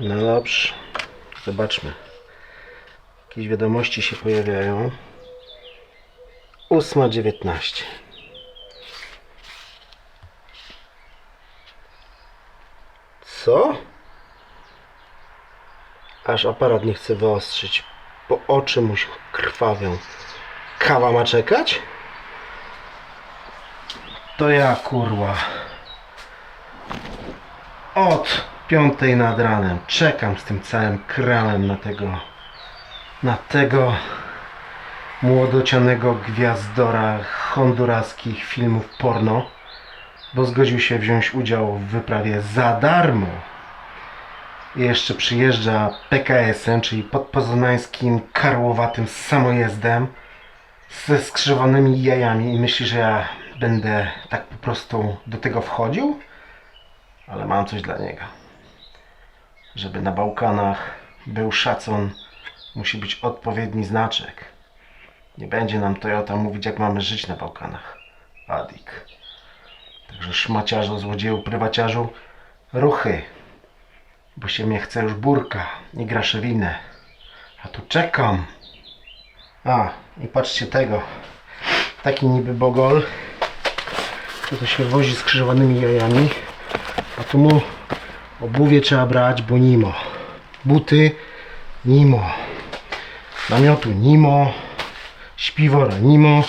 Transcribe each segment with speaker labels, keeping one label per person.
Speaker 1: No dobrze. Zobaczmy. Jakieś wiadomości się pojawiają. 8.19. Co? Aż aparat nie chce wyostrzyć, bo oczy mu się krwawią. Kawa ma czekać? To ja kurwa. Od piątej nad ranem czekam z tym całym krałem na tego na tego młodocianego gwiazdora honduraskich filmów porno, bo zgodził się wziąć udział w wyprawie za darmo. I jeszcze przyjeżdża PKS-em, czyli podpoznańskim karłowatym samojezdem ze skrzywanymi jajami i myśli, że ja będę tak po prostu do tego wchodził? Ale mam coś dla niego. Żeby na Bałkanach był szacun, musi być odpowiedni znaczek. Nie będzie nam Toyota mówić, jak mamy żyć na Bałkanach. Adik. Także szmaciarzu, złodzieju, prywaciarzu, ruchy. Bo się mnie chce już burka i graszewinę. A tu czekam. A, i patrzcie tego. Taki niby bogol. Tu to się wozi z krzyżowanymi jajami. A tu mu obuwie trzeba brać, bo nimo. Buty nimo. Namiotu nimo. Śpiwora nimo.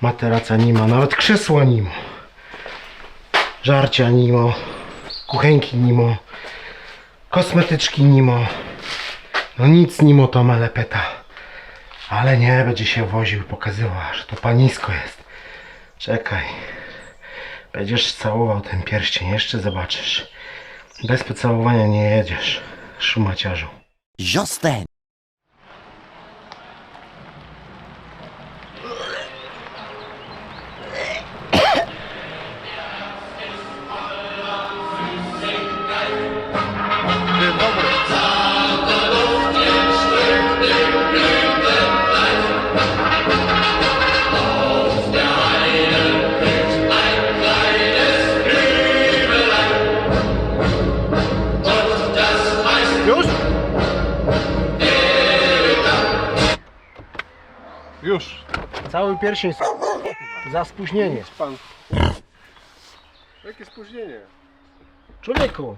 Speaker 1: Materaca nimo. Nawet krzesła nimo. Żarcia nimo. Kuchenki nimo. Kosmetyczki nimo. No nic nimo to melepeta. Ale nie, będzie się woził, pokazywał, że to panisko jest. Czekaj. Będziesz całował ten pierścień, jeszcze zobaczysz. Bez pocałowania nie jedziesz, szumaciarzu.
Speaker 2: Justin.
Speaker 1: Cały pierścień za spóźnienie.
Speaker 3: Pan. Jakie spóźnienie?
Speaker 1: Człowieku,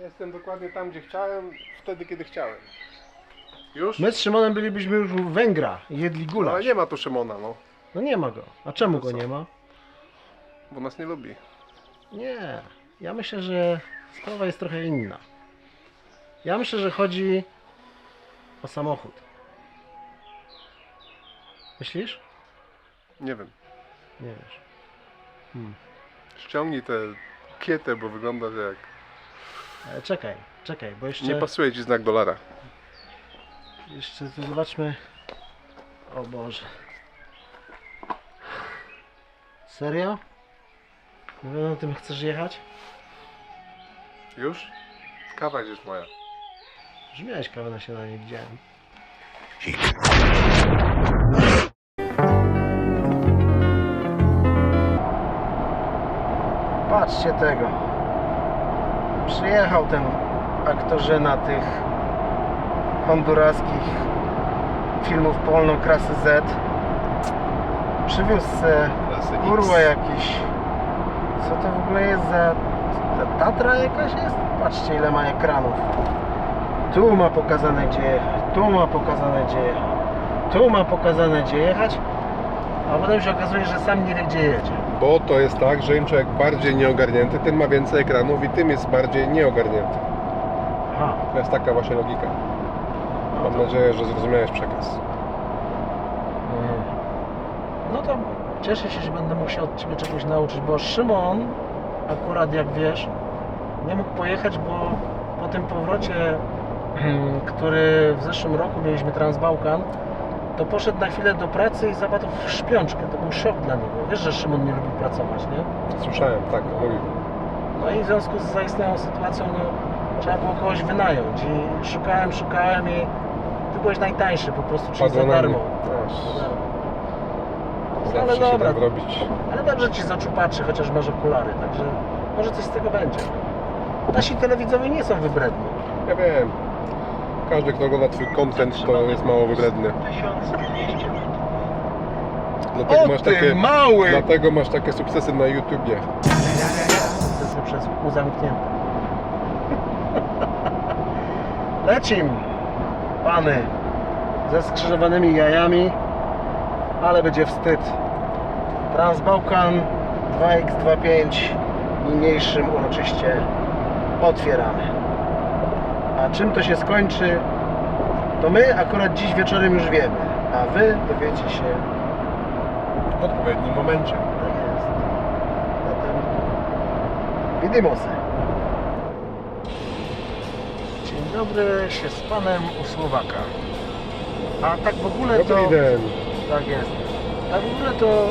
Speaker 3: Jestem dokładnie tam, gdzie chciałem, wtedy, kiedy chciałem. Już?
Speaker 1: my z Szymonem bylibyśmy już u Węgra i jedli
Speaker 3: No, ale
Speaker 1: gulasz.
Speaker 3: nie ma tu Szymona, no.
Speaker 1: No nie ma go. A czemu go nie ma?
Speaker 3: Bo nas nie lubi.
Speaker 1: Nie. Ja myślę, że sprawa jest trochę inna. Ja myślę, że chodzi o samochód. Myślisz?
Speaker 3: Nie wiem.
Speaker 1: Nie wiesz.
Speaker 3: Ściągnij tę kietę, bo wygląda jak...
Speaker 1: Ale czekaj, czekaj, bo jeszcze...
Speaker 3: Nie pasuje ci znak dolara.
Speaker 1: Jeszcze tu zobaczmy. O Boże. Serio? Na pewno tym chcesz jechać?
Speaker 3: Już? Kawa gdzieś moja.
Speaker 1: Już miałeś kawę na śniadanie, widziałem. Patrzcie tego. Przyjechał ten aktorzyna tych honduraskich filmów polną klasy Z. Przywiózł kurwa jakiś. Co to w ogóle jest za. ta Tatra jakaś jest? Patrzcie ile ma ekranów. Tu ma pokazane gdzie jechać, tu ma pokazane gdzie jechać, tu ma pokazane gdzie jechać, a potem się okazuje, że sam nie wie gdzie jedzie.
Speaker 3: Bo to jest tak, że im człowiek bardziej nieogarnięty, tym ma więcej ekranów i tym jest bardziej nieogarnięty.
Speaker 1: Aha,
Speaker 3: To jest taka właśnie logika.
Speaker 1: no
Speaker 3: Mam nadzieję, że zrozumiałeś przekaz.
Speaker 1: Mhm. no to cieszę się, że będę mógł się od Ciebie czegoś nauczyć, bo Szymon akurat jak wiesz, nie mógł pojechać, bo po tym powrocie, który w zeszłym roku mieliśmy Transbałkan, to poszedł na chwilę do pracy i zapadł w szpiączkę. To był szok dla niego. Wiesz, że Szymon nie lubi pracować, nie?
Speaker 3: Słyszałem, tak, mówił.
Speaker 1: No i w związku z zaistniałą sytuacją, no, trzeba było kogoś wynająć i szukałem, szukałem i ty byłeś najtańszy po prostu, czyli
Speaker 3: Padło
Speaker 1: za
Speaker 3: na
Speaker 1: darmo.
Speaker 3: mnie.
Speaker 1: Darmo.
Speaker 3: Zawsze
Speaker 1: Ale
Speaker 3: się
Speaker 1: dobra,
Speaker 3: robić.
Speaker 1: ale dobrze ci z oczu patrzy, chociaż masz okulary, także może coś z tego będzie. Nasi telewidzowie nie są wybredni.
Speaker 3: Ja wiem. Każdy, kto ogląda twój content, to jest mało wybredny.
Speaker 2: 1200
Speaker 3: Dlatego
Speaker 1: O
Speaker 3: masz
Speaker 1: ty
Speaker 3: takie,
Speaker 1: mały!
Speaker 3: dlatego masz takie sukcesy na YouTubie.
Speaker 1: Sukcesy przez pół zamknięte. Lecim, pany, ze skrzyżowanymi jajami, ale będzie wstyd. Transbałkan 2x25 niniejszym uroczyście otwieramy. A czym to się skończy, to my akurat dziś wieczorem już wiemy, a wy dowiecie się
Speaker 3: W odpowiednim momencie.
Speaker 1: tak jest. Zatem widymosy. Dzień dobry, się z panem u Słowaka. A tak w ogóle to...
Speaker 3: Dobry dzień.
Speaker 1: Tak jest. Tak w ogóle to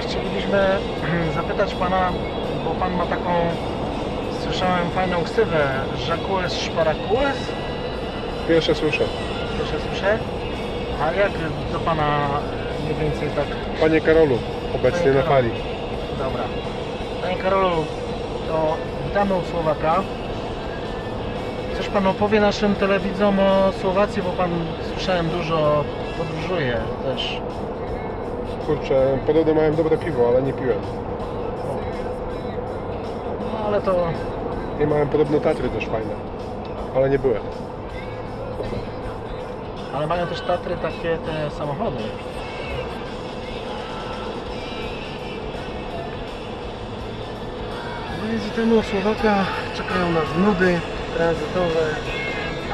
Speaker 1: chcielibyśmy zapytać pana, bo pan ma taką, słyszałem, fajną ksywę, Żakules Szparakules?
Speaker 3: Pierwsze słyszę.
Speaker 1: Proszę słyszę. A jak do pana mniej więcej tak
Speaker 3: Panie Karolu, obecnie
Speaker 1: Panie
Speaker 3: na fali.
Speaker 1: Dobra. Panie Karolu, to witamy u Słowaka. Coś Pan opowie naszym telewidzom o Słowacji, bo Pan słyszałem dużo podróżuje też.
Speaker 3: Kurczę, podobno miałem dobre piwo, ale nie piłem.
Speaker 1: No ale to
Speaker 3: I miałem podobno Tatry też fajne, ale nie byłem.
Speaker 1: ale mają też Tatry takie te samochody. No i temu Słowaka czekają nas nudy tranzytowe,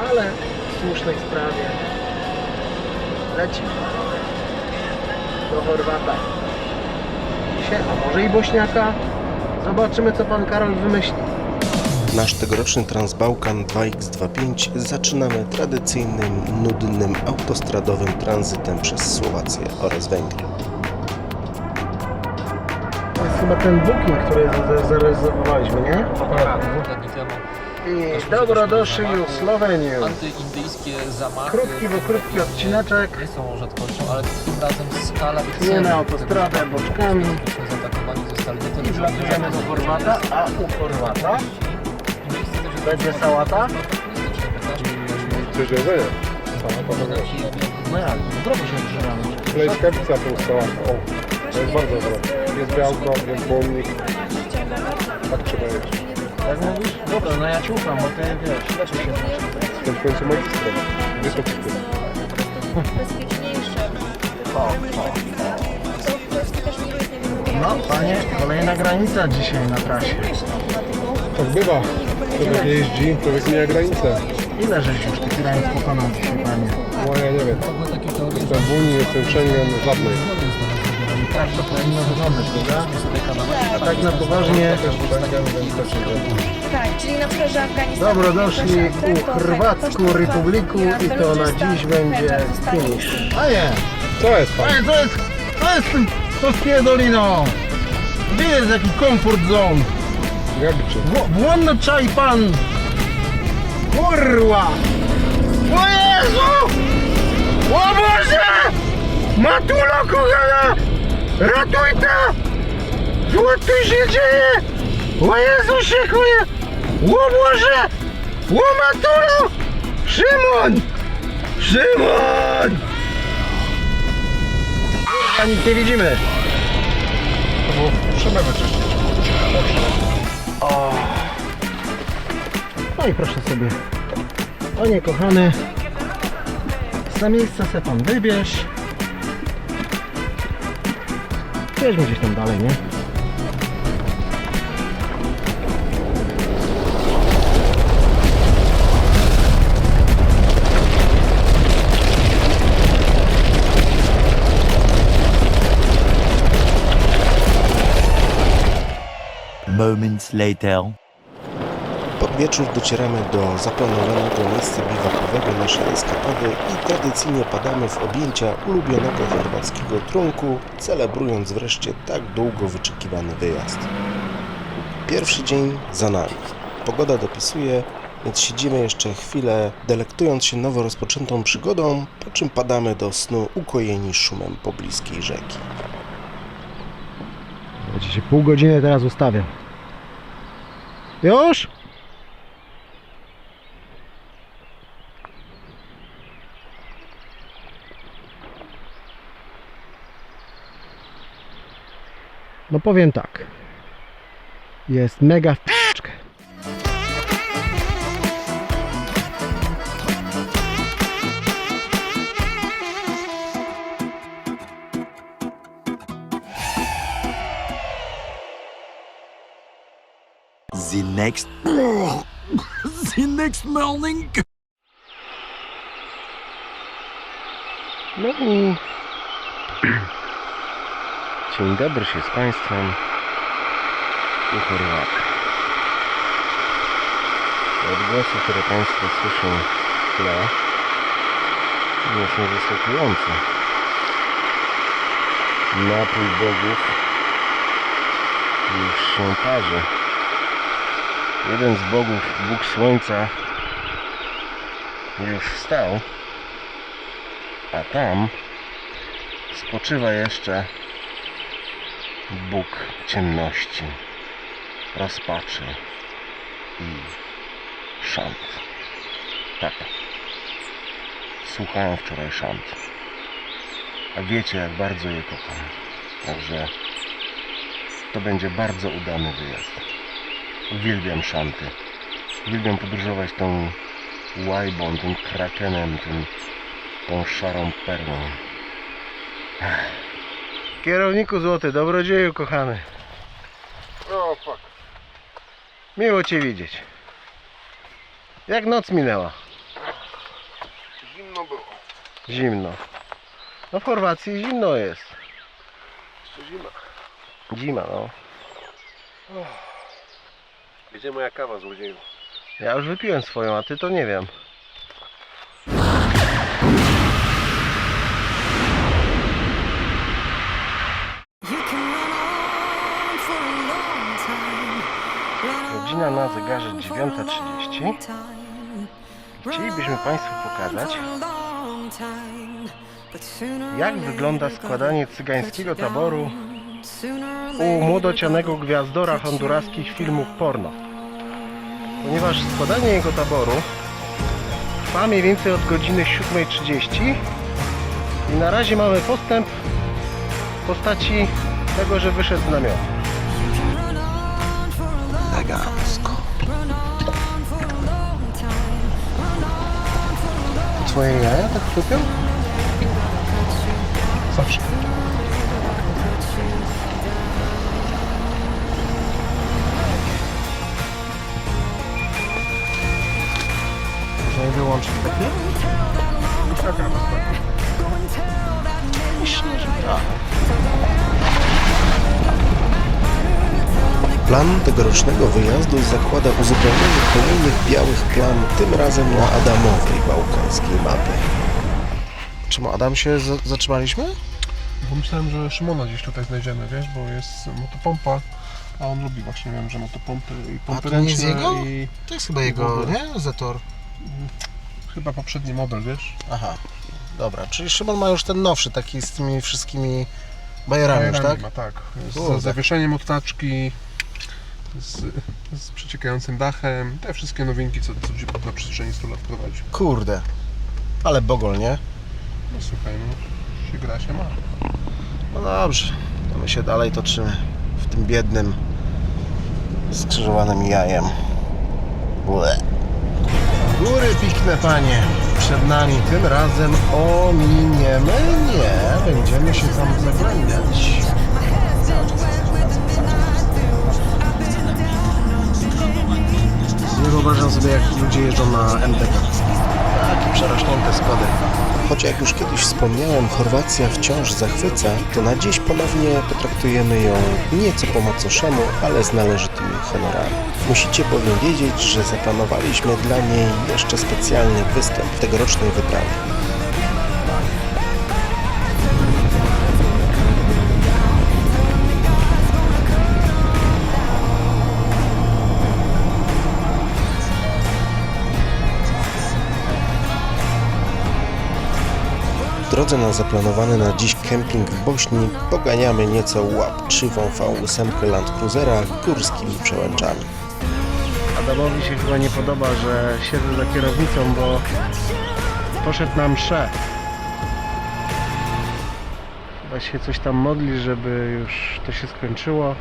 Speaker 1: ale w słusznej sprawie. Lecimy do Chorwata. Się, a może i Bośniaka? Zobaczymy co pan Karol wymyśli.
Speaker 4: Nasz tegoroczny Transbałkan 2x25 zaczynamy tradycyjnym, nudnym, autostradowym tranzytem przez Słowację oraz Węgry.
Speaker 1: To jest chyba ten booking, który za- za- zarezerwowaliśmy, nie?
Speaker 5: Tak, dwa dni temu
Speaker 1: I dobrodoszli w Słowenii.
Speaker 5: antyindyjskie zamachy.
Speaker 1: Krótki, bo krótki odcineczek.
Speaker 5: Nie są rzadkością, ale tym razem skala
Speaker 1: Nie
Speaker 5: celów
Speaker 1: na autostradę,
Speaker 5: tego,
Speaker 1: boczkami.
Speaker 5: Zostali nie
Speaker 1: I
Speaker 5: tyle
Speaker 1: wlatujemy do Chorwata, a u Chorwata będzie sałata.
Speaker 3: Sama to wiesz.
Speaker 1: No jak, zdrowo się odżywamy.
Speaker 3: Klejskawica półstała. O, to jest bardzo dobre. Jest białko, jest błonnik. Tak trzeba jeść.
Speaker 1: Jak mówisz? Dobra, no ja ci ufam, bo ty wiesz, lepiej się znasz.
Speaker 3: Jestem w końcu magistrem. Wysoki styl.
Speaker 6: bezpieczniejsze.
Speaker 1: O,
Speaker 6: też nie wiem,
Speaker 1: No, panie, kolejna granica dzisiaj na trasie.
Speaker 3: Tak bywa. Człowiek jeździ, człowiek mija granice.
Speaker 1: Ile żeś już tych granic pokonał dzisiaj, panie?
Speaker 3: No ja nie wiem. Jestem w Unii, jestem w Schengen, żadnej.
Speaker 1: Tak to powinno wyglądać, prawda? A tak na poważnie.
Speaker 6: Tak, czyli na przykład, że Afganistan...
Speaker 1: Dobro doszli u Chorwacku
Speaker 6: Kosztowka,
Speaker 1: Republiku i to na dziś będzie finish. A nie,
Speaker 3: Co jest pan?
Speaker 1: Ej, to jest, to jest to spierdolino. Gdzie jest jaki comfort zone?
Speaker 3: Gabiczy.
Speaker 1: Wło- Włonno czaj pan. Kurwa. O Jezu! O Boże! Matulo kochana! Ratujcie! Co tu się dzieje? O Jezu się chuje! O Boże! O Matulo! Szymon! Szymon! A nic nie widzimy.
Speaker 3: To było szybę wyczyścić.
Speaker 1: O. No i proszę sobie. Panie kochany, za miejsca se pan wybierz. Jedźmy gdzieś tam dalej, nie?
Speaker 7: Moments later.
Speaker 4: Pod wieczór docieramy do zaplanowanego miejsca biwakowego naszej eskapady i tradycyjnie padamy w objęcia ulubionego chorwackiego trunku, celebrując wreszcie tak długo wyczekiwany wyjazd. Pierwszy dzień za nami. Pogoda dopisuje, więc siedzimy jeszcze chwilę, delektując się nowo rozpoczętą przygodą, po czym padamy do snu ukojeni szumem pobliskiej rzeki.
Speaker 1: Ja się pół godziny teraz ustawiam. Już? No powiem tak. Jest mega
Speaker 7: next. the next morning.
Speaker 1: No i... Dzień dobry się z Państwem. I Chorwat. Odgłosy, które Państwo słyszą w tle, nie są zaskakujące. Napój bogów już się parzy. Jeden z bogów, Bóg Słońca, już wstał, a tam spoczywa jeszcze Bóg ciemności, rozpaczy i szant. Tak. Słuchałem wczoraj szant. A wiecie, jak bardzo je kocham. Także to będzie bardzo udany wyjazd. Uwielbiam szanty. Uwielbiam podróżować tą łajbą, tym krakenem, tym, tą szarą perłą. Kierowniku złoty, dobrodzieju kochany.
Speaker 3: O, fuck.
Speaker 1: Miło Cię widzieć. Jak noc minęła?
Speaker 3: Zimno było.
Speaker 1: Zimno. No w Chorwacji zimno jest.
Speaker 3: Jeszcze zima.
Speaker 1: Zima, no.
Speaker 3: Gdzie moja kawa, złodzieju?
Speaker 1: Ja już wypiłem swoją, a Ty to nie wiem. Godzina na zegarze 9.30. Chcielibyśmy Państwu pokazać, jak wygląda składanie cygańskiego taboru u młodocianego gwiazdora honduraskich filmów porno. Ponieważ składanie jego taboru trwa mniej więcej od godziny 7.30 i na razie mamy postęp w postaci tego, że wyszedł z namiotu. Elegancko. Twoje jaja tak chrupią? Zawsze. Takie?
Speaker 3: Taka
Speaker 1: Myślę, że tak.
Speaker 4: Plan tegorocznego wyjazdu zakłada uzupełnienie kolejnych białych plam, tym razem na Adamowej bałkańskiej mapie.
Speaker 1: Czemu Adam się zatrzymaliśmy?
Speaker 3: Bo myślałem, że Szymona gdzieś tutaj znajdziemy, wiesz, bo jest motopompa, a on lubi właśnie, wiem, że motopompy i pompy
Speaker 1: to nie jest jego?
Speaker 3: i
Speaker 1: To jest chyba
Speaker 3: jego,
Speaker 1: nie? Zator.
Speaker 3: Chyba poprzedni model, wiesz?
Speaker 1: Aha, dobra, czyli Szymon ma już ten nowszy, taki z tymi wszystkimi bajerami, już, tak?
Speaker 3: Ma, tak.
Speaker 1: Kurde.
Speaker 3: Z zawieszeniem od taczki, z, z przeciekającym dachem, te wszystkie nowinki, co, co Jeep na przestrzeni 100 lat prowadził.
Speaker 1: Kurde, ale bogol, nie?
Speaker 3: No słuchaj, no się gra się ma.
Speaker 1: No dobrze, to my się dalej toczymy w tym biednym, skrzyżowanym jajem. Ble. Góry pikne, panie, przed nami. Tym razem ominiemy? Nie, będziemy się tam zagłębiać. Nie wyobrażam sobie, jak ludzie jeżdżą na MTK. Takie przeraśnięte składy.
Speaker 4: Choć jak już kiedyś wspomniałem, Chorwacja wciąż zachwyca, to na dziś ponownie potraktujemy ją nieco po macoszemu, ale z należytymi honorami. Musicie bowiem wiedzieć, że zaplanowaliśmy dla niej jeszcze specjalny występ w tegorocznej wyprawie. Drodze na zaplanowany na dziś kemping w Bośni poganiamy nieco łapczywą V8 Land Cruisera górskimi przełęczami.
Speaker 1: Adamowi się chyba nie podoba, że siedzę za kierownicą, bo poszedł na mszę. Chyba się coś tam modli, żeby już to się skończyło.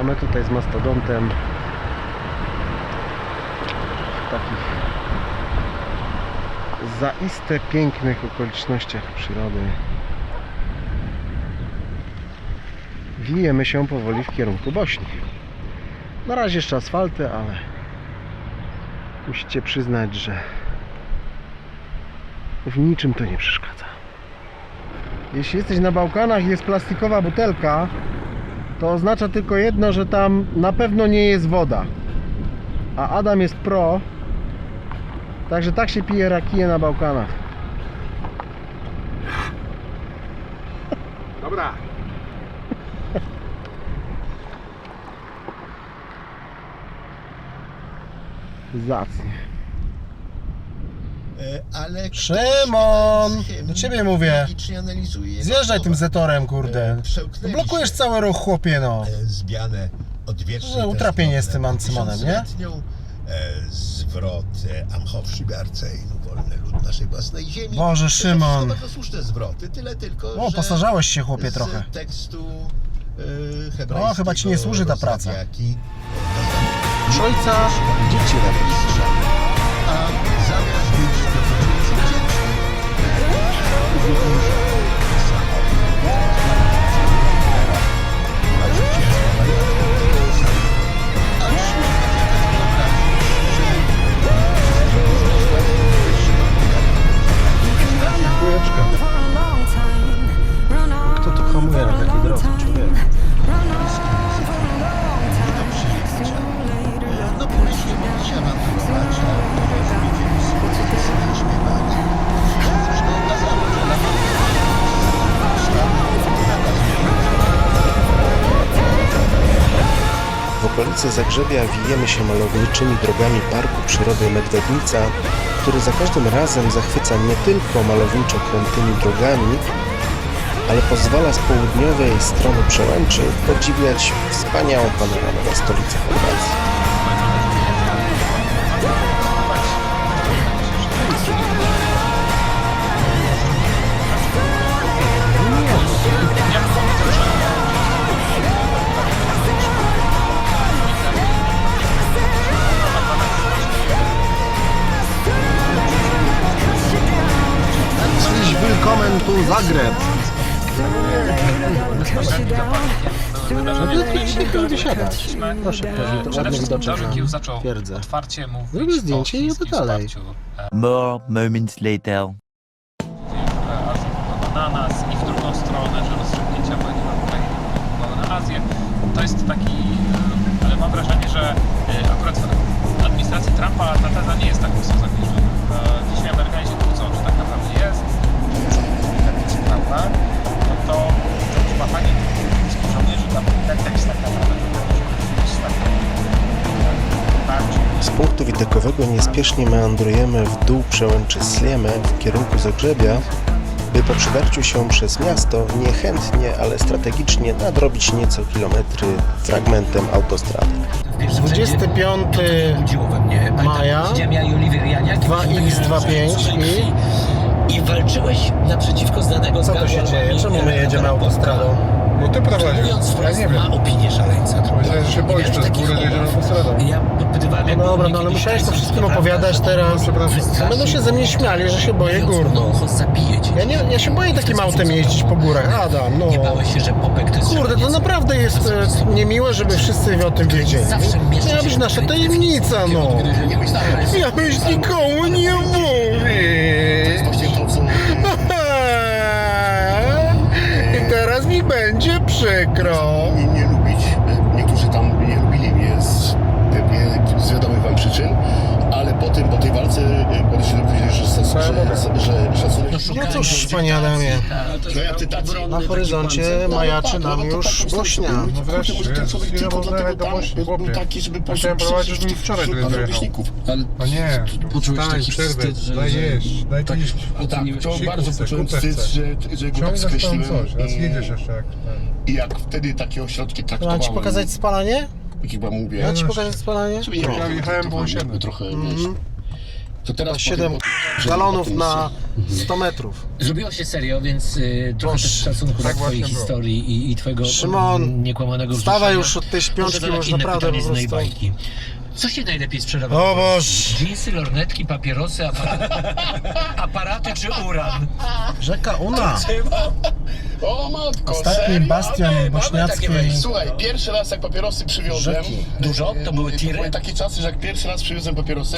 Speaker 1: A my tutaj z mastodontem takich zaiste pięknych okolicznościach przyrody wijemy się powoli w kierunku Bośni. Na razie jeszcze asfalty, ale musicie przyznać, że w niczym to nie przeszkadza. Jeśli jesteś na Bałkanach i jest plastikowa butelka, to oznacza tylko jedno, że tam na pewno nie jest woda. A Adam jest pro, także tak się pije rakije na Bałkanach.
Speaker 3: Dobra.
Speaker 1: Zacnie.
Speaker 2: Ale
Speaker 1: Szymon! Do ciebie mówię.
Speaker 2: analizuje
Speaker 1: Zjeżdżaj tym
Speaker 2: słowa.
Speaker 1: zetorem, kurde.
Speaker 2: E,
Speaker 1: Blokujesz cały ruch, chłopie, no.
Speaker 2: e, Zmianę odwiecznej
Speaker 1: utrapienie z tym Ancymonem, nie?
Speaker 2: tysiącletnią, e, Zwrot e, Amchowszy wolny lud naszej własnej ziemi.
Speaker 1: Boże,
Speaker 2: To
Speaker 1: Szymon.
Speaker 2: bardzo słuszne zwroty, tyle tylko,
Speaker 1: O,
Speaker 2: że
Speaker 1: posarzałeś się, chłopie,
Speaker 2: z
Speaker 1: trochę.
Speaker 2: tekstu e, hebrajskiego
Speaker 1: O, chyba ci nie służy ta praca.
Speaker 2: rozrabiaki,
Speaker 1: Ojca.
Speaker 2: Dzieci a
Speaker 4: W okolicy Zagrzebia wijemy się malowniczymi drogami Parku Przyrody Medwednica, który za każdym razem zachwyca nie tylko malowniczo krętymi drogami, ale pozwala z południowej strony przełęczy podziwiać wspaniałą panoramę na stolicę Chorwacji.
Speaker 1: Willkommen Zagreb. No to idź niech tam wysiadać. Proszę, proszę, to ładny widoczek
Speaker 5: Kieł
Speaker 1: na
Speaker 5: zaczął
Speaker 1: twierdzę.
Speaker 5: otwarcie mówić
Speaker 1: Zrobię zdjęcie i jadę dalej.
Speaker 7: More moments later.
Speaker 5: na nas i w drugą stronę, że rozstrzygnięcia Ukrainę wpływały na Azję. To jest taki, ale mam wrażenie, że akurat w administracji Trumpa ta teza nie jest tak mocno
Speaker 4: punktu widokowego niespiesznie meandrujemy w dół przełęczy Slieme w kierunku Zagrzebia, by po przedarciu się przez miasto niechętnie, ale strategicznie nadrobić nieco kilometry fragmentem autostrady.
Speaker 1: 25 maja 2x25 i
Speaker 8: I walczyłeś naprzeciwko znanego
Speaker 1: Co to się dzieje? Czemu my jedziemy autostradą?
Speaker 3: Bo ty prowadzisz.
Speaker 8: Mówiąc
Speaker 3: Ja nie wiem.
Speaker 8: ma opinię szaleńca.
Speaker 3: Myślałem, że się boisz, że z góry jedziemy autostradą.
Speaker 8: Ja pytywałem, jak
Speaker 1: No dobra, no ale musiałeś to wszystkim opowiadać
Speaker 8: że
Speaker 1: teraz.
Speaker 3: Przepraszam.
Speaker 1: No będą się ze mnie śmiali, że się boję gór. No.
Speaker 8: No, zabije cię.
Speaker 1: Ja, nie, ja się boję takim autem jeździć po górach, Adam, no.
Speaker 8: Nie bałeś się, że Popek to jest
Speaker 1: Kurde, to naprawdę jest e, niemiłe, żeby wszyscy o tym wiedzieli.
Speaker 8: Zawsze mieszczy
Speaker 1: Miała
Speaker 8: się
Speaker 1: być nasza tajemnica, no.
Speaker 8: Że
Speaker 1: byś nikomu nie mówił. Przykro.
Speaker 9: Że, stos- że, że szacunek...
Speaker 1: No cóż, panie Adamie,
Speaker 9: No ja
Speaker 1: na horyzoncie majaczy nam już Bośnia.
Speaker 3: No wreszcie,
Speaker 9: dlatego
Speaker 3: jechać do Bośni, chłopie? Ja chciałem prowadzić, żebym wczoraj tyle dojechał. A nie, daj przerwę, daj jeść, daj.
Speaker 9: No tak, to
Speaker 3: Siku
Speaker 9: bardzo poczułem wstyd, że, że go tak skreśliłem
Speaker 3: coś, teraz
Speaker 9: i,
Speaker 3: jedziesz jeszcze jak
Speaker 9: i jak wtedy takie ośrodki
Speaker 1: Mam
Speaker 9: traktowałem.
Speaker 1: ci pokazać spalanie?
Speaker 9: Chyba mówię.
Speaker 1: Mam ci pokazać spalanie?
Speaker 3: Ja jechałem,
Speaker 9: trochę,
Speaker 3: siedem.
Speaker 9: trochę,
Speaker 1: Mhm.
Speaker 9: wiesz, To teraz
Speaker 1: 7
Speaker 9: powiem
Speaker 1: galonów na 100 metrów.
Speaker 8: Zrobiło się serio, więc y, trochę też szacunku
Speaker 3: tak
Speaker 8: do twojej
Speaker 3: właśnie było.
Speaker 8: historii i, i twojego
Speaker 1: Szymon,
Speaker 8: mm, niekłamanego
Speaker 1: Wstawaj już od tej śpiączki, już
Speaker 8: inne
Speaker 1: naprawdę po prostu...
Speaker 8: bajki. Co się najlepiej sprzedawa?
Speaker 1: O Boż!
Speaker 8: Dżinsy, lornetki, papierosy, aparaty, aparaty czy uran?
Speaker 1: Rzeka Una.
Speaker 9: O matko,
Speaker 1: Ostatni
Speaker 9: serio?
Speaker 1: bastion
Speaker 8: Mamy
Speaker 1: bośniackiej
Speaker 8: takie
Speaker 9: Słuchaj, pierwszy raz jak papierosy przywiozłem...
Speaker 1: rzeki.
Speaker 8: Dużo? To były
Speaker 9: To
Speaker 8: tiry?
Speaker 9: były takie czasy, że jak pierwszy raz przywiozłem papierosy...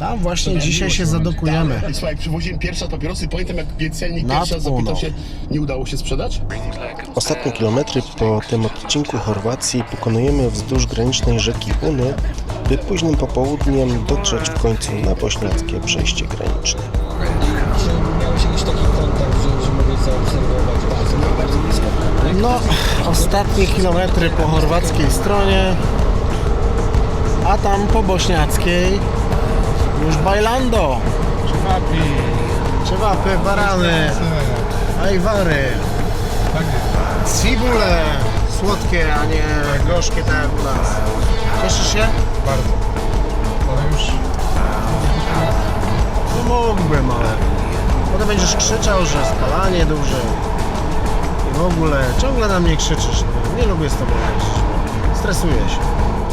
Speaker 1: Tam właśnie dzisiaj się zadokujemy.
Speaker 9: Tak, słuchaj, przywoziłem pierwszy raz papierosy, pamiętam jak piecelnik
Speaker 1: Nad
Speaker 9: zapytał
Speaker 1: Uno.
Speaker 9: się, nie udało się sprzedać?
Speaker 4: Ostatnie kilometry po tym odcinku Chorwacji pokonujemy wzdłuż granicznej rzeki Uny, by późnym popołudniem dotrzeć w końcu na bośniackie przejście graniczne.
Speaker 8: Miałeś jakiś taki kontakt, że, że mogłeś zaobserwować bardzo, bardzo blisko?
Speaker 1: No, ostatnie kilometry po chorwackiej stronie, a tam po bośniackiej już bailando. Czewapi. Czewapy, barany, ajwary, cibule, słodkie, a nie gorzkie tak jak u nas. Cieszysz się?
Speaker 3: Bardzo. Ale już
Speaker 1: No mógłbym, ale potem będziesz krzyczał, że spalanie duże i w ogóle ciągle na mnie krzyczysz. Nie lubię z tobą jeździć, stresuję się.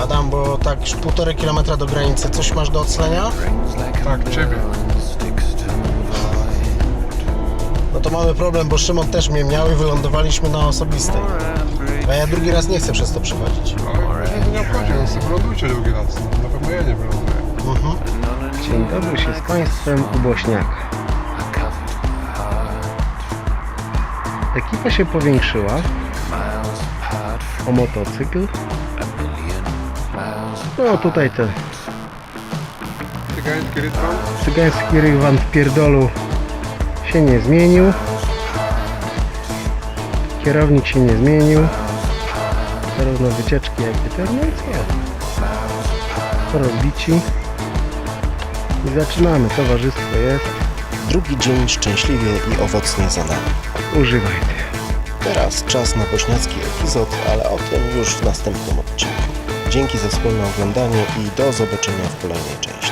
Speaker 1: Adam, bo tak już półtorej kilometra do granicy, coś masz do oclenia?
Speaker 3: tak, ciebie.
Speaker 1: No to mamy problem, bo Szymon też mnie miał i wylądowaliśmy na osobistej. A ja drugi raz nie chcę przez to przechodzić.
Speaker 3: Ale nie, obchodzi, no sobie wylądujcie drugi raz. No, na pewno ja nie wyląduję.
Speaker 1: Mhm. Dzień dobry się z Państwem u Bośniaka. Ekipa się powiększyła o motocykl. No tutaj te
Speaker 3: Cygański rytm.
Speaker 1: cygański rywal w pierdolu się nie zmienił. Kierownik się nie zmienił. Zarówno wycieczki jak i ten. No i co? Rozbici. I zaczynamy. Towarzystwo jest.
Speaker 4: Drugi dzień szczęśliwie i owocnie za nami.
Speaker 1: Używaj tych.
Speaker 4: Teraz czas na bośniacki epizod, ale o tym już w następnym odcinku. Dzięki za wspólne oglądanie i do zobaczenia w kolejnej części.